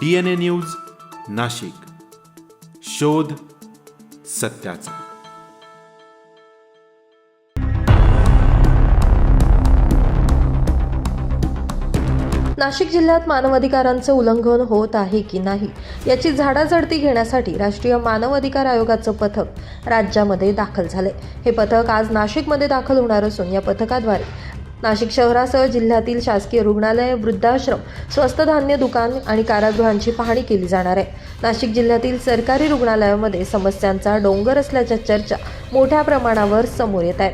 D N A news Nashik. शोध सत्याचा. नाशिक जिल्ह्यात मानवाधिकारांचं उल्लंघन होत आहे की नाही याची झाडाझडती घेण्यासाठी राष्ट्रीय मानव अधिकार आयोगाचं पथक राज्यामध्ये दाखल झाले हे पथक आज नाशिकमध्ये दाखल होणार असून या पथकाद्वारे नाशिक शहरासह जिल्ह्यातील शासकीय रुग्णालय वृद्धाश्रम स्वस्त धान्य दुकान आणि कारागृहांची पाहणी केली जाणार आहे. नाशिक जिल्ह्यातील सरकारी रुग्णालयामध्ये समस्यांचा डोंगर असल्याच्या चर्चा मोठ्या प्रमाणावर समोर येत आहेत.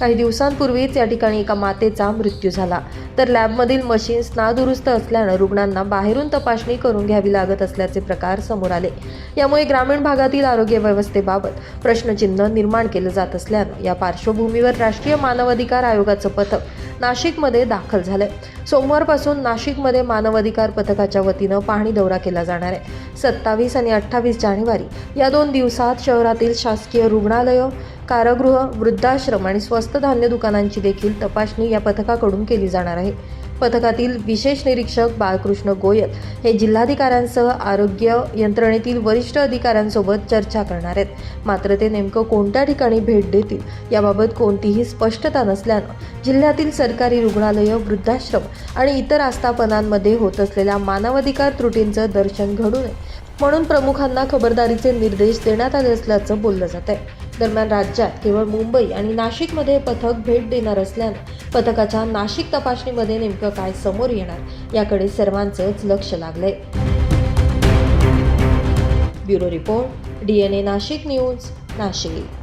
काही दिवसांपूर्वीच या ठिकाणी एका मातेचा मृत्यू झाला. तर लॅबमधील मशीन्स नादुरुस्त असल्यानं रुग्णांना बाहेरून तपासणी करून घ्यावी लागत असल्याचे प्रकार समोर आले. यामुळे ग्रामीण भागातील आरोग्य व्यवस्थेबाबत प्रश्नचिन्ह निर्माण केलं जात असल्यानं या पार्श्वभूमीवर राष्ट्रीय मानवाधिकार आयोगाचं पथक नाशिकमध्ये दाखल झालंय. सोमवारपासून नाशिकमध्ये मानवाधिकार पथकाच्या वतीनं पाहणी दौरा केला जाणार आहे. सत्तावीस आणि अठ्ठावीस जानेवारी या दोन दिवसात शहरातील शासकीय रुग्णालयं कारागृह वृद्धाश्रम आणि स्वस्त धान्य दुकानांची देखील तपासणी या पथकाकडून केली जाणार आहे. पथकातील विशेष निरीक्षक बाळकृष्ण गोयल हे जिल्हाधिकाऱ्यांसह आरोग्य यंत्रणेतील वरिष्ठ अधिकाऱ्यांसोबत चर्चा करणार आहेत. मात्र ते नेमकं कोणत्या ठिकाणी भेट देतील याबाबत कोणतीही स्पष्टता नसल्यानं जिल्ह्यातील सरकारी रुग्णालयं वृद्धाश्रम आणि इतर आस्थापनांमध्ये होत असलेल्या मानवाधिकार त्रुटींचं दर्शन घडू नये म्हणून प्रमुखांना खबरदारीचे निर्देश देण्यात आले असल्याचं बोललं जात आहे. दरम्यान राज्यात केवळ मुंबई आणि नाशिकमध्ये पथक भेट देणार असल्यानं पथकाच्या नाशिक तपासणीमध्ये नेमकं काय समोर येणार याकडे सर्वांचंच लक्ष लागलंय. Bureau report D N A Nashik news Nashik.